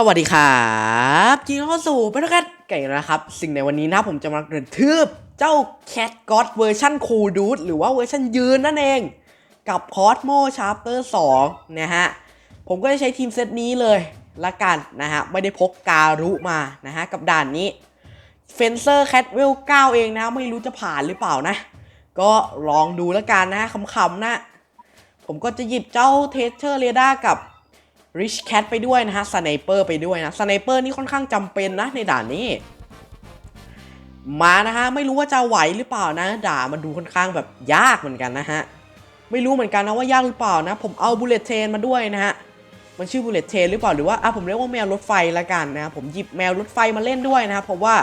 สวัสดีครับยินดีต้อนรับสู่เป็นแคทไก่นะครับ สิ่งในวันนี้นะผมจะมากระทืบเจ้าแคทก็อดเวอร์ชันคูลดูดหรือว่าเวอร์ชันยืนนั่นเอง กับคอสโมชาร์เตอร์2นะฮะ ผมก็จะใช้ทีมเซตนี้เลยละกันนะฮะ ไม่ได้พกการุมานะฮะ กับด่านนี้เฟนเซอร์แคทเวล9เองนะ ไม่รู้จะผ่านหรือเปล่านะ ก็ลองดูล้วกันนะขำๆนะ ผมก็จะหยิบเจ้าเทสเชอร์เรดากับ Rich Cat ไปด้วยนะฮะสไนเปอร์ไปด้วยนะสไนเปอร์นี่ค่อนข้างจำเป็นนะในด่านนี้มานะฮะไม่รู้ว่าจะไหวหรือเปล่านะ ด่ามันดูค่อนข้างแบบยากเหมือนกันนะฮะไม่รู้เหมือนกันนะว่ายากหรือเปล่านะ ผมเอาบุลเลตเทนมาด้วยนะฮะมันชื่อบุลเลตเทนหรือเปล่าหรือว่าอะผมเรียกว่าแมวรถไฟละกันนะผมหยิบแมวรถไฟมาเล่นด้วยนะครับเพราะว่า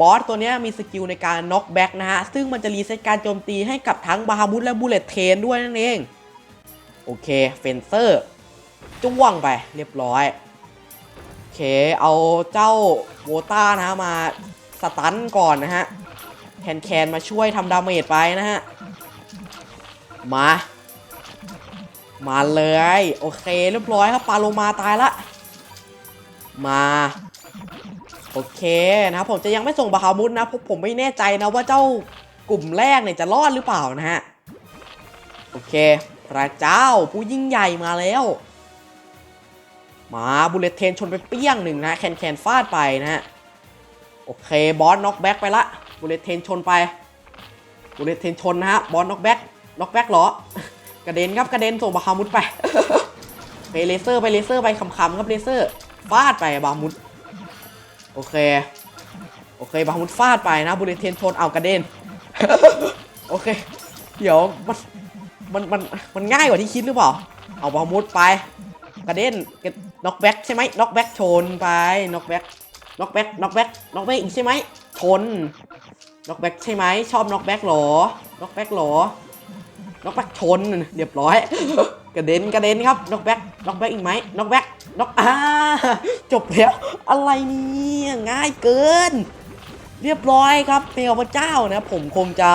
บอสตัวนี้มีสกิลในการน็อกแบ็กนะฮะซึ่งมันจะรีเซ็ตการโจมตีให้กับทั้งบาฮามุดและบุลเลตเทนด้วยนั่นเองโอเคเฟนเซอร์ จ้วงไปเรียบร้อยโอเคเอาเจ้าโวต้านะมาสตันก่อนนะฮะแคนแคนมาช่วยทำดาเมจไปนะฮะมา มาเลย โอเค เรียบร้อยครับปาโลมาตายละ มา โอเคนะครับผมจะยังไม่ส่งบาฮามุดนะเพราะผมไม่แน่ใจนะว่าเจ้ากลุ่มแรกเนี่ยจะรอดหรือเปล่านะฮะ โอเค พระเจ้าผู้ยิ่งใหญ่มาแล้ว มาบุลเลตเทนชนไปเปี้ยงหนึ่งนะแคนแคนฟาดไปนะฮะ โอเค บอสน็อกแบ็กไปละบุลเลตเทนชนไปบุลเลตเทนชนนะฮะ บอสน็อกแบ็กน็อกแบ็กเหรอ กระเด็นครับกระเด็นส่งบาฮามุดไปไปเลเซอร์ไปเลเซอร์ไปขำๆครับเลเซอร์ฟาดไปบาฮามุดโอเค โอเคบาฮามุดฟาดไปนะบุลเลตเทนชนเอากระเด็นโอเค เดี๋ยวมันมันมันมันง่ายกว่าที่คิดหรือเปล่า เอาบาฮามุดไป กระเด็นน็อกแบ็กใช่ไหมน็อกแบ็กชนไปน็อกแบ็กน็อกแบ็กน็อกแบ็กน็อกแบ็กอีกใช่ไหมชนน็อกแบ็กใช่ไหมชอบน็อกแบ็กหรอน็อกแบ็กหรอน็อกแบ็กชนเรียบร้อย กระเด็นกระเด็นครับน็อกแบ็กน็อกแบ็กอีกไหมน็อกแบ็กน็อกอ่าจบแล้วอะไรเนี่ยง่ายเกิน เรียบร้อยครับเทวพระเจ้านะผมคงจะ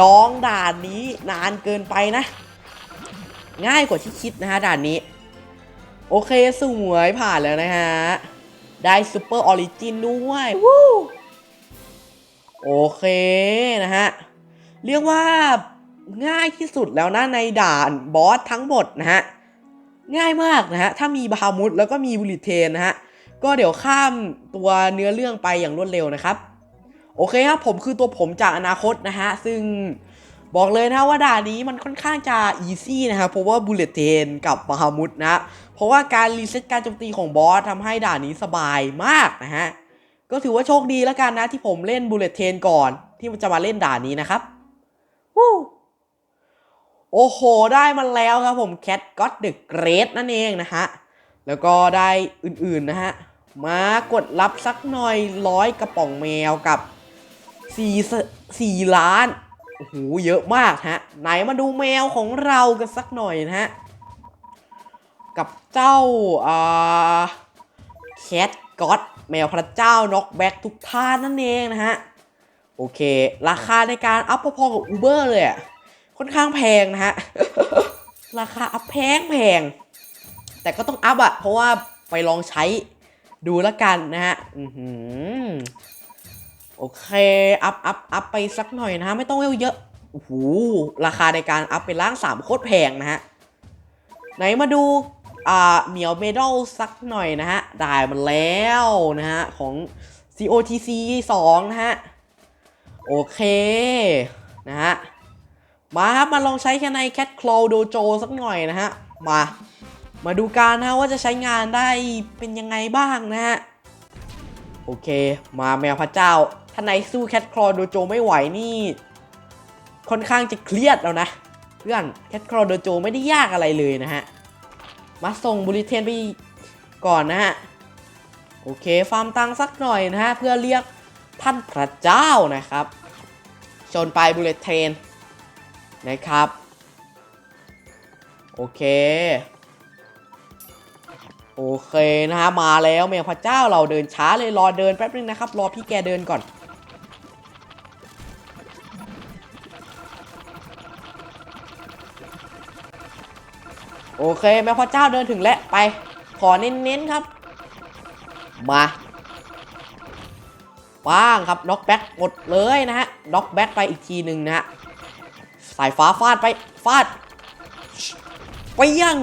ดองด่านนี้นานเกินไปนะ ง่ายกว่าที่คิดนะฮะด่านนี้ โอเคสวยผ่านแล้วนะฮะ ได้ซูเปอร์ออริจินด้วยวู้โอเคนะฮะ เรียกว่าง่ายที่สุดแล้วนะในด่านบอสทั้งหมดนะฮะ ง่ายมากนะฮะ ถ้ามีบาฮามุดแล้วก็มีบุลิเทนนะฮะ ก็เดี๋ยวข้ามตัวเนื้อเรื่องไปอย่างรวดเร็วนะครับ โอเคครับผมคือตัวผมจากอนาคตนะฮะ ซึ่งบอกเลยนะว่าด่านนี้มันค่อนข้างจะอีซี่นะครับเพราะว่าบูเลตเทนกับบาฮามุดนะเพ ราะว่าการรีเซ็ตการโจมตีของบอสทำให้ด่านนี้สบายมากนะฮะ ก็ถือว่าโชคดีแล้วกันนะที่ผมเล่นบูเลตเทนก่อนที่จะมาเล่นด่านนี้นะครับวู้โอ้โห ได้มันแล้วครับผมแคทก็ t เดอะเกรดนั่นเองนะฮะ แล้วก็ได้อื่นๆนะฮะ มากดรับสักหน่อยร้อยกระป๋องแมวกับสี่สี่ล้าน โอ้โห เยอะมากฮะ ไหนมาดูแมวของเรากันสักหน่อยนะฮะ กับเจ้าอ่าแคทก็อดแมวพระเจ้าน็อกแบ็กทุกท่านนั่นเองนะฮะ โอเค ราคาในการอัพพอๆกับ Uber เลยอะค่อนข้างแพงนะฮะ ราคาอัพแพงแพง แต่ก็ต้องอัพอะเพราะว่าไปลองใช้ดูแล้วกันนะฮะอือหือโอเค อัพอัพอัพไปสักหน่อยนะฮะ ไม่ต้องเวลเยอะโอ้โหราคาในการอัพเป็นล่างสามโคตรแพงนะฮะ ไหนมาดู อ่าเหมียวเมดัลสักหน่อยนะฮะ ได้มาแล้วนะฮะ ของ COTC 2 นะฮะ โอเค นะฮะ มาครับ มาลองใช้แค่ใน Cat Claw Dojo สักหน่อยนะฮะ มา มาดูการนะว่าจะใช้งานได้เป็นยังไงบ้างนะฮะ โอเค มาแมวพระเจ้า ถ้าในสู้แคทคลอโดโจไม่ไหวนี่ ค่อนข้างจะเครียดแล้วนะ เพื่อนแคทคลอโดโจไม่ได้ยากอะไรเลยนะฮะ มาส่งบุริเทนไปก่อนนะฮะ โอเค ฟาร์มตังสักหน่อยนะฮะ เพื่อเรียกท่านพระเจ้านะครับ ชนไปบุริเทนนะครับ โอเค โอเคนะฮะ มาแล้วแมวพระเจ้าเราเดินช้าเลยรอเดินแป๊บนึงนะครับ รอพี่แกเดินก่อน โอเค แมวพระเจ้าเดินถึงแล้วไป ขอเน้นๆครับ มาป้างครับน็อกแบ็กหมดเลยนะฮะน็อกแบ็กไปอีกทีหนึ่งนะฮะสายฟ้าฟาดไปฟาดเปรี้ยง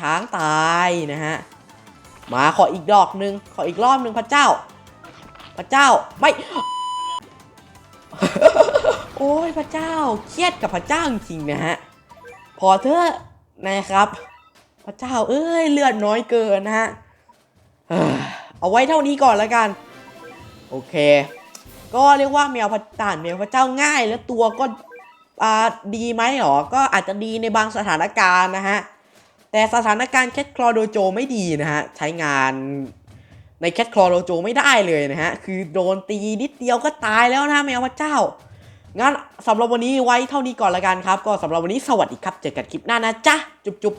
ช้างตายนะฮะมาขออีกดอกหนึ่งขออีกรอบหนึ่งพระเจ้า พระเจ้าไม่โอ้ยพระเจ้าเครียดกับพระเจ้าจริงนะฮะพอเถอะ นะครับ พระเจ้าเอ้ยเลือดน้อยเกินนะฮะเอาไว้เท่านี้ก่อนแล้วกัน โอเค ก็เรียกว่าแมวพระต่านแมวพระเจ้าง่ายแล้วตัวก็ดีไหมหรอ ก็อาจจะดีในบางสถานการณ์นะฮะ แต่สถานการณ์แคทคลอโดโจไม่ดีนะฮะ ใช้งานในแคทคลอโดโจไม่ได้เลยนะฮะ คือโดนตีนิดเดียวก็ตายแล้วนะแมวพระเจ้า งั้นสำหรับวันนี้ไว้เท่านี้ก่อนละกันครับ ก็สำหรับวันนี้สวัสดีครับ เจอกันคลิปหน้านะจ๊ะ จุ๊บจุ๊บ